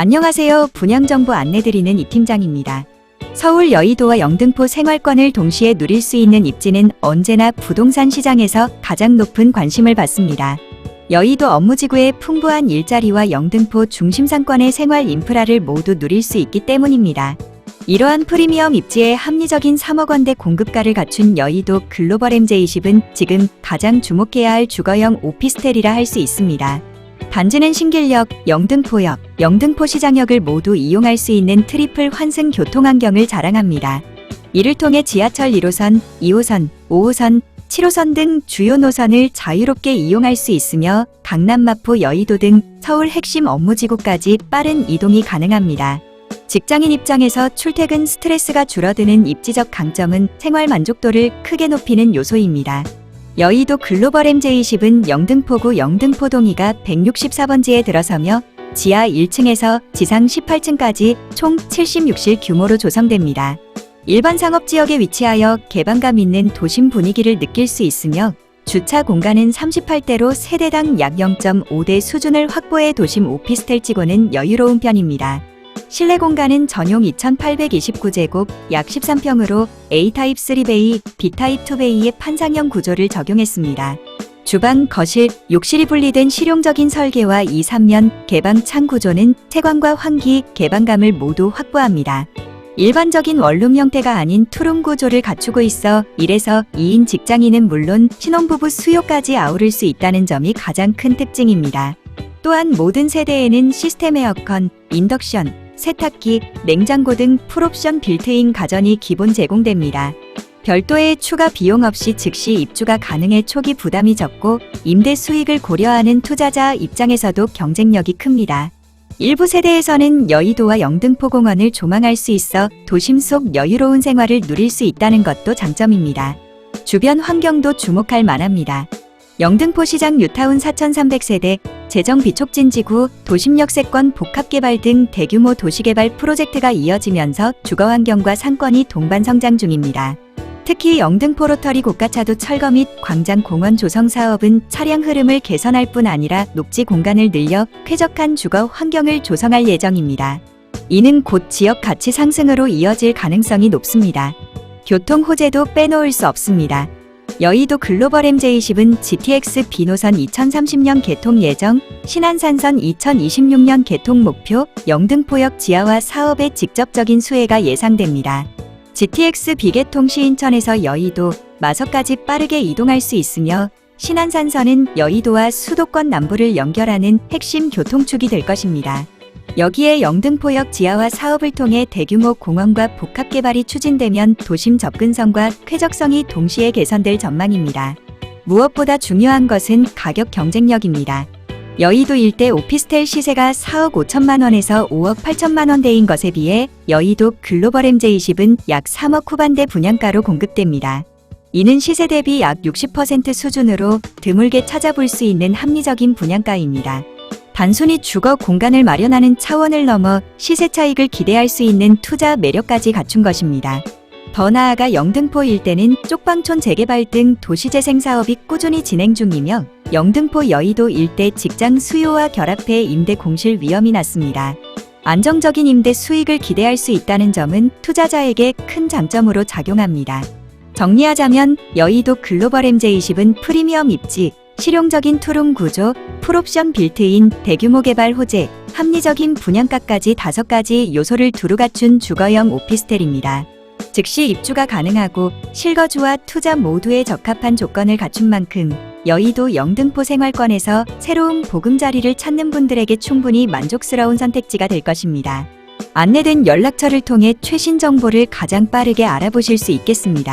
안녕하세요. 분양정보 안내드리는 이 팀장입니다. 서울 여의도와 영등포 생활권을 동시에 누릴 수 있는 입지는 언제나 부동산 시장에서 가장 높은 관심을 받습니다. 여의도 업무지구의 풍부한 일자리와 영등포 중심 상권의 생활 인프라를 모두 누릴 수 있기 때문입니다. 이러한 프리미엄 입지에 합리적인 3억 원대 공급가를 갖춘 여의도 글로벌 MJ20은 지금 가장 주목해야 할 주거형 오피스텔이라 할 수 있습니다. 단지는 신길역, 영등포역, 영등포 시장역을 모두 이용할 수 있는 트리플 환승 교통 환경을 자랑합니다. 이를 통해 지하철 1호선, 2호선, 5호선, 7호선 등 주요 노선을 자유롭게 이용할 수 있으며 강남 마포 여의도 등 서울 핵심 업무지구까지 빠른 이동이 가능합니다. 직장인 입장에서 출퇴근 스트레스가 줄어드는 입지적 강점은 생활 만족도를 크게 높이는 요소입니다. 여의도 글로벌 MJ20은 영등포구 영등포동이가 164번지에 들어서며 지하 1층에서 지상 18층까지 총 76실 규모로 조성됩니다. 일반 상업지역에 위치하여 개방감 있는 도심 분위기를 느낄 수 있으며 주차 공간은 38대로 세대당 약 0.5대 수준을 확보해 도심 오피스텔치고는 여유로운 편입니다. 실내 공간은 전용 2829제곱 약 13평으로 A타입 3베이, B타입 2베이의 판상형 구조를 적용했습니다. 주방, 거실, 욕실이 분리된 실용적인 설계와 2, 3면 개방 창 구조는 채광과 환기, 개방감을 모두 확보합니다. 일반적인 원룸 형태가 아닌 투룸 구조를 갖추고 있어 1에서 2인 직장인은 물론 신혼부부 수요까지 아우를 수 있다는 점이 가장 큰 특징입니다. 또한 모든 세대에는 시스템 에어컨, 인덕션, 세탁기, 냉장고 등 풀옵션 빌트인 가전이 기본 제공됩니다. 별도의 추가 비용 없이 즉시 입주가 가능해 초기 부담이 적고 임대 수익을 고려하는 투자자 입장에서도 경쟁력이 큽니다. 일부 세대에서는 여의도와 영등포 공원을 조망할 수 있어 도심 속 여유로운 생활을 누릴 수 있다는 것도 장점입니다. 주변 환경도 주목할 만합니다. 영등포 시장 뉴타운 4,300세대, 재정 비촉진지구, 도심역세권 복합개발 등 대규모 도시개발 프로젝트가 이어지면서 주거환경과 상권이 동반 성장 중입니다. 특히 영등포 로터리 고가차도 철거 및 광장 공원 조성 사업은 차량 흐름을 개선할 뿐 아니라 녹지 공간을 늘려 쾌적한 주거 환경을 조성할 예정입니다. 이는 곧 지역 가치 상승으로 이어질 가능성이 높습니다. 교통 호재도 빼놓을 수 없습니다. 여의도 글로벌 MJ20은 GTX B노선 2030년 개통 예정, 신안산선 2026년 개통 목표, 영등포역 지하화 사업의 직접적인 수혜가 예상됩니다. GTX 비개통 시 인천에서 여의도, 마석까지 빠르게 이동할 수 있으며 신안산선은 여의도와 수도권 남부를 연결하는 핵심 교통축이 될 것입니다. 여기에 영등포역 지하화 사업을 통해 대규모 공원과 복합 개발이 추진되면 도심 접근성과 쾌적성이 동시에 개선될 전망입니다. 무엇보다 중요한 것은 가격 경쟁력입니다. 여의도 일대 오피스텔 시세가 4억 5천만 원에서 5억 8천만 원대인 것에 비해 여의도 글로벌 MJ20은 약 3억 후반대 분양가로 공급됩니다. 이는 시세 대비 약 60% 수준으로 드물게 찾아볼 수 있는 합리적인 분양가입니다. 단순히 주거 공간을 마련하는 차원을 넘어 시세 차익을 기대할 수 있는 투자 매력까지 갖춘 것입니다. 더 나아가 영등포 일대는 쪽방촌 재개발 등 도시재생 사업이 꾸준히 진행 중이며 영등포 여의도 일대 직장 수요와 결합해 임대 공실 위험이 낮습니다. 안정적인 임대 수익을 기대할 수 있다는 점은 투자자에게 큰 장점으로 작용합니다. 정리하자면 여의도 글로벌 MJ20은 프리미엄 입지, 실용적인 투룸 구조, 풀옵션 빌트인, 대규모 개발 호재, 합리적인 분양가까지 다섯 가지 요소를 두루 갖춘 주거형 오피스텔입니다. 즉시 입주가 가능하고 실거주와 투자 모두에 적합한 조건을 갖춘 만큼 여의도 영등포 생활권에서 새로운 보금자리를 찾는 분들에게 충분히 만족스러운 선택지가 될 것입니다. 안내된 연락처를 통해 최신 정보를 가장 빠르게 알아보실 수 있겠습니다.